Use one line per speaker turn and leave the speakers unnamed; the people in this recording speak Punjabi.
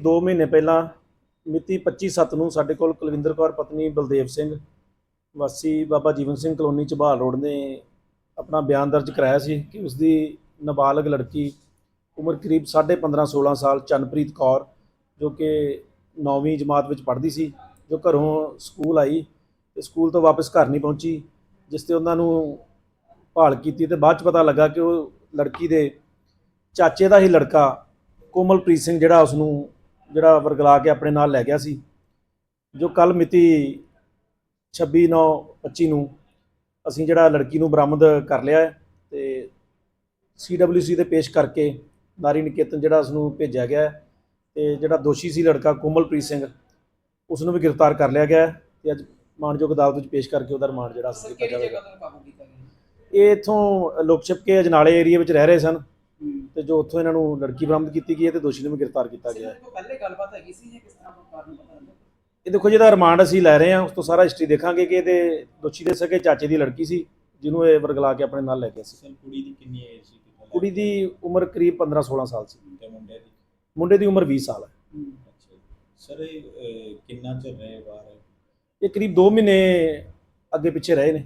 2 ਮਹੀਨੇ ਪਹਿਲਾਂ ਮਿਤੀ 25/7 ਨੂੰ ਸਾਡੇ ਕੋਲ ਕੁਲਵਿੰਦਰ ਕੌਰ, ਪਤਨੀ ਬਲਦੇਵ ਸਿੰਘ, ਵਾਸੀ ਬਾਬਾ ਜੀਵਨ ਸਿੰਘ ਕਲੋਨੀ ਚਬਾਲ ਰੋਡ ਨੇ ਆਪਣਾ ਬਿਆਨ ਦਰਜ ਕਰਾਇਆ ਸੀ ਕਿ ਉਸ ਦੀ ਨਾਬਾਲਗ ਲੜਕੀ ਉਮਰ ਕਰੀਬ 15.5 16 ਸਾਲ ਚੰਨਪ੍ਰੀਤ ਕੌਰ, ਜੋ ਕਿ 9ਵੀਂ ਜਮਾਤ ਵਿੱਚ ਪੜ੍ਹਦੀ ਸੀ, ਜੋ ਘਰੋਂ ਸਕੂਲ ਆਈ ਤੇ ਸਕੂਲ ਤੋਂ ਵਾਪਸ ਘਰ ਨਹੀਂ ਪਹੁੰਚੀ, ਜਿਸ ਤੇ ਉਹਨਾਂ ਨੂੰ ਭਾਲ ਕੀਤੀ ਤੇ ਬਾਅਦ ਚ ਪਤਾ ਲੱਗਾ ਕਿ ਉਹ ਲੜਕੀ ਦੇ ਚਾਚੇ ਦਾ ਹੀ ਲੜਕਾ ਕੋਮਲਪ੍ਰੀਤ ਸਿੰਘ, ਜਿਹੜਾ ਉਸ ਨੂੰ ਜਿਹੜਾ ਵਰਗਲਾ ਕੇ ਆਪਣੇ ਨਾਲ ਲੈ ਗਿਆ ਸੀ ਜੋ ਕੱਲ ਮਿਤੀ 26/9/25 ਨੂੰ ਅਸੀਂ ਜਿਹੜਾ ਲੜਕੀ ਨੂੰ ਬਰਾਮਦ ਕਰ ਲਿਆ ਹੈ ਤੇ ਸੀਡਬਲਯੂਸੀ ਦੇ ਪੇਸ਼ ਕਰਕੇ ਨਾਰੀ ਨਿਕੇਤਨ ਜਿਹੜਾ ਉਸ ਨੂੰ ਭੇਜਿਆ ਗਿਆ ਹੈ ਤੇ ਜਿਹੜਾ ਦੋਸ਼ੀ ਸੀ ਲੜਕਾ ਕੋਮਲਪ੍ਰੀਤ ਸਿੰਘ ਉਸ ਨੂੰ ਵੀ ਗ੍ਰਿਫਤਾਰ ਕਰ ਲਿਆ ਗਿਆ ਹੈ ਤੇ ਅੱਜ ਮਾਨਯੋਗ ਅਦਾਲਤ ਵਿੱਚ ਪੇਸ਼ ਕਰਕੇ ਉਹਦਾ ਰਿਮਾਂਡ ਜਿਹੜਾ ਹਾਸਲ ਕੀਤਾ ਜਾਵੇਗਾ।
ਤੋਂ
ਇਹ ਇਥੋਂ ਲੋਕਸ਼ਪ ਕੇ ਅਜਨਾਲੇ ਏਰੀਆ ਵਿੱਚ ਰਹਿ ਰਹੇ ਸਨ। ਤੇ ਜੋ ਉੱਥੋਂ ਇਹਨਾਂ ਨੂੰ ਲੜਕੀ ਬਰਾਮਦ ਕੀਤੀ ਗਈ ਹੈ ਤੇ ਦੋਸ਼ੀ ਨੂੰ ਵੀ ਗ੍ਰਿਫਤਾਰ ਕੀਤਾ ਗਿਆ ਹੈ।
ਪਹਿਲੇ ਗੱਲਬਾਤ ਹੈਗੀ ਸੀ ਜਾਂ ਕਿਸ ਤਰ੍ਹਾਂ ਕੋਈ ਕਾਰਨ ਪਤਾ ਲੱਗਾ
ਇਹ ਦੇਖੋ ਜਿਹਦਾ ਰਿਮਾਂਡ ਅਸੀਂ ਲੈ ਰਹੇ ਹਾਂ ਉਸ ਤੋਂ ਸਾਰਾ ਹਿਸਟਰੀ ਦੇਖਾਂਗੇ ਕਿ ਇਹਦੇ ਦੋਸ਼ੀ ਦੇ ਸਕੇ ਚਾਚੇ ਦੀ ਲੜਕੀ ਸੀ ਜਿਹਨੂੰ ਇਹ ਵਰਗਲਾ ਕੇ ਆਪਣੇ ਨਾਲ ਲੈ ਗਿਆ ਸੀ।
ਕੁੜੀ ਦੀ ਕਿੰਨੀ ਏਜ ਸੀ?
ਕੁੜੀ ਦੀ ਉਮਰ ਕਰੀਬ 15 16 ਸਾਲ ਸੀ।
ਤੇ ਮੁੰਡੇ ਦੀ?
ਮੁੰਡੇ ਦੀ ਉਮਰ 20 ਸਾਲ ਹੈ।
ਅੱਛਾ। ਸਰ ਇਹ ਅਹ, ਕਿੰਨਾ ਚਿਰ ਰਹੇ? ਬਾਹਰ
ਇਹ ਕਰੀਬ 2 ਮਹੀਨੇ ਅੱਗੇ ਪਿੱਛੇ ਰਹੇ ਨੇ।